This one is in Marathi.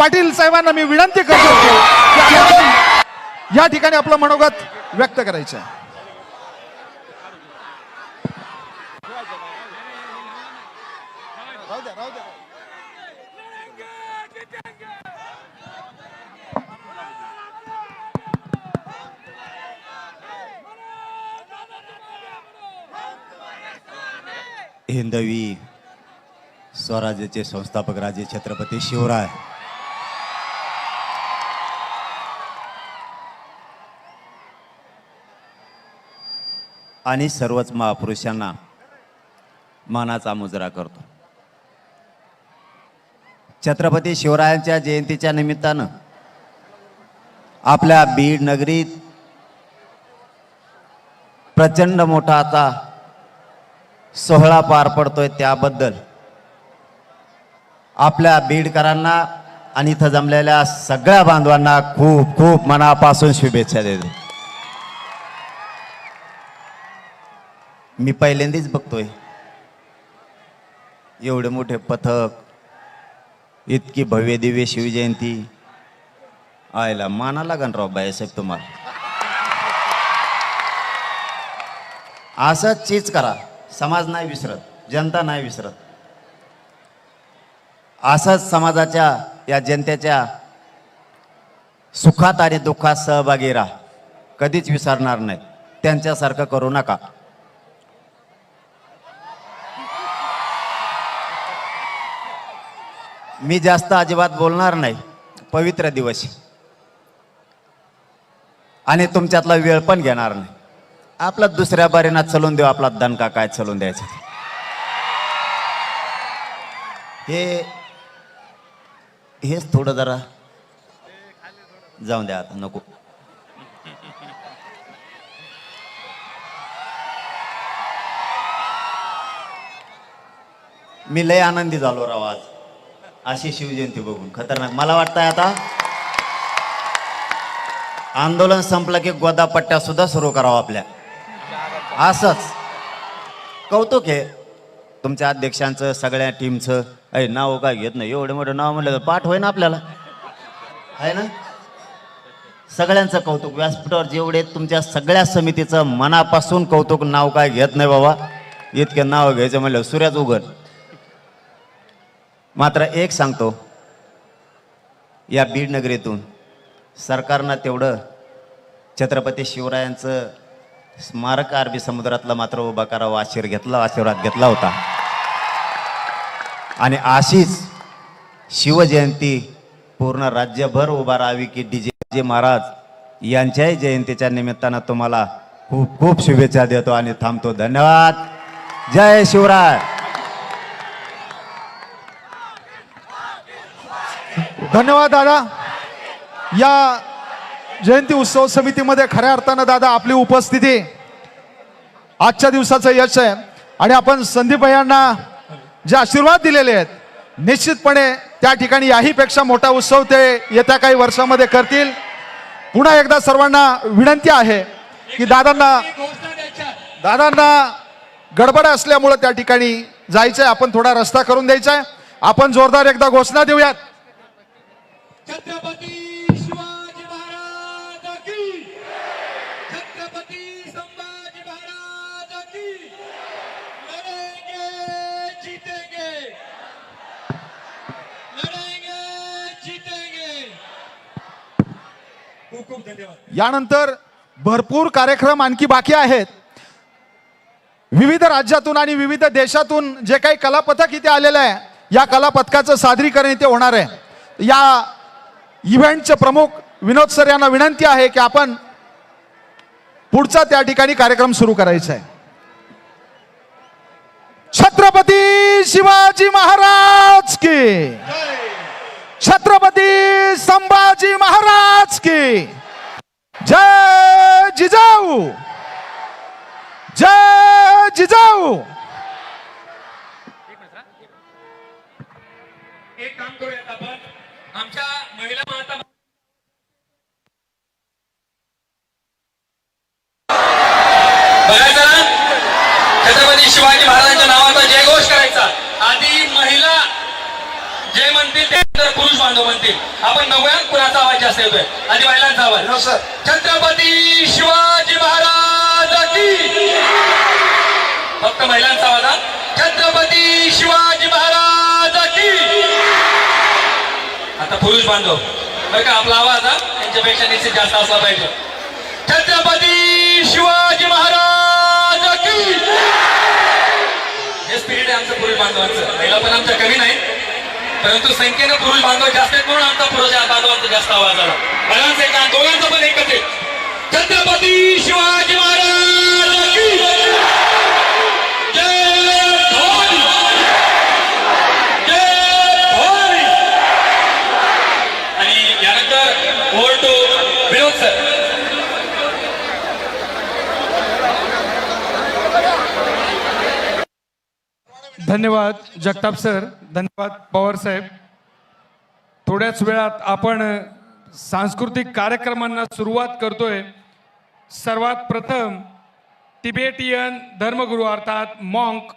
पाटील साहेबांना मी विनंती करतो या ठिकाणी आपलं मनोगत व्यक्त करायचं आहे. हिंदवी स्वराज्याचे संस्थापक राजे छत्रपती शिवराय आणि सर्वच महापुरुषांना मानाचा मुजरा करतो. छत्रपती शिवरायांच्या जयंतीच्या निमित्तानं आपल्या बीड नगरीत प्रचंड मोठा आता सोहळा पार पडतोय त्याबद्दल आपल्या बीडकरांना आणि इथं जमलेल्या सगळ्या बांधवांना खूप खूप मनापासून शुभेच्छा देतो. मी पहिल्यांदाच बघतोय. एवढे मोठे पथक इतकी भव्य दिव्य शिवजयंती. आयला माना लागन राव बायसाहेब तुम्हाला. असं चीज करा समाज नाही विसरत जनता नाही विसरत. असंच समाजाच्या या जनतेच्या सुखात आणि दुःखात सहभागी राहा. कधीच विसरणार नाही. त्यांच्यासारखं करू नका. मी जास्त अजिबात बोलणार नाही. पवित्र दिवस. आणि तुमच्यातला वेळ पण घेणार नाही. आपला दुसऱ्या बारीना चलून देऊ आपला दणका काय चलून द्यायचा. हे हेच थोडं जरा जाऊन द्या आता नको. मी लय आनंदी झालो राव आज. अशी शिवजयंती बघून. खतरनाक. मला वाटतंय आता आंदोलन संपलं की गोदापट्ट्या सुद्धा सुरू करावं आपल्या. असंच. कौतुक आहे. तुमच्या अध्यक्षांचं सगळ्या टीमचं अय नाव काय घेत नाही. एवढं मोठं नाव म्हणलं तर पाठ होय ना आपल्याला. आहे ना? सगळ्यांचं कौतुक. व्यासपीठावर जेवढे तुमच्या सगळ्या समितीचं मनापासून कौतुक नाव काय घेत नाही बाबा. इतकं नाव घ्यायचं म्हणलं सूर्याच उघड. मात्र एक सांगतो या बीड नगरीतून सरकारनं तेवढं छत्रपती शिवरायांचं स्मारक अरबी समुद्रातला मात्र उभा करावा आशीर घेतला आशीर्वाद घेतला होता. आणि अशीच शिवजयंती पूर्ण राज्यभर उभा राहावी की डीजे महाराज यांच्याही जयंतीच्या निमित्तानं तुम्हाला खूप खूप शुभेच्छा देतो आणि थांबतो. धन्यवाद. जय शिवराय. धन्यवाद दादा. या जयंती उत्सव समितीमध्ये खऱ्या अर्थानं दादा आपली उपस्थिती आजच्या दिवसाचं यश आहे. आणि आपण संदीप यांना जे आशीर्वाद दिलेले आहेत निश्चितपणे त्या ठिकाणी याहीपेक्षा मोठा उत्सव ते येत्या काही वर्षामध्ये करतील. पुन्हा एकदा सर्वांना विनंती आहे की दादांना दादांना गडबड असल्यामुळं त्या ठिकाणी जायचंय. आपण थोडा रस्ता करून द्यायचा आहे आपण जोरदार एकदा घोषणा देऊयात. छत्रपती शिवाजी महाराज की छत्रपती संभाजी महाराज की। जीतेंगे। जीतेंगे। खूप खूप धन्यवाद. यानंतर भरपूर कार्यक्रम आणखी बाकी आहेत. विविध राज्यातून आणि विविध देशातून जे काही कलापथक इथे आलेलं आहे या कलापथकाचं सादरीकरण इथे होणार आहे. या इव्हेंटचे प्रमुख विनोद सर यांना विनंती आहे की आपण पुढचा त्या ठिकाणी कार्यक्रम सुरू करायचा आहे. छत्रपती शिवाजी महाराज की. छत्रपती संभाजी महाराज की. जय जिजाऊ. जय जिजाऊ. एक काम करूयात आपण. आमच्या महिला माता बघा जरा. छत्रपती शिवाजी महाराजांच्या नावाचा जयघोष करायचा. आधी महिला जे म्हणतील ते नंतर पुरुष बांधव म्हणतील. आपण बघूया कुणाचा आवाज जास्त येतोय. आधी महिलांचा आवाज. छत्रपती शिवाजी महाराज की फक्त महिलांचा आवाज. छत्रपती शिवाजी महाराज आता पुरुष बांधव. बरं का आपला आवाज हा? त्यांच्यापेक्षा निश्चित जास्त असला पाहिजे. छत्रपती शिवाजी महाराज की हे स्पिरिट आहे आमचं पुरुष बांधवांचं. महिला पण आमच्या कमी नाही परंतु संख्येनं पुरुष बांधव जास्त आहेत म्हणून आमचा पुरुष बांधवांचा जास्त आवाज आला. महिलांचा एक दोघांचा पण एकच आहे. छत्रपती शिवाजी महाराज की जय भवानी जय भवानी आणि यानंतर ओव्हर टू विनोद सर धन्यवाद जगताप सर. धन्यवाद पवार साहेब. थोड्याच वेळात आपण सांस्कृतिक कार्यक्रमांना सुरुवात करतोय. सर्वात प्रथम तिबेटियन धर्मगुरू अर्थात मॉंक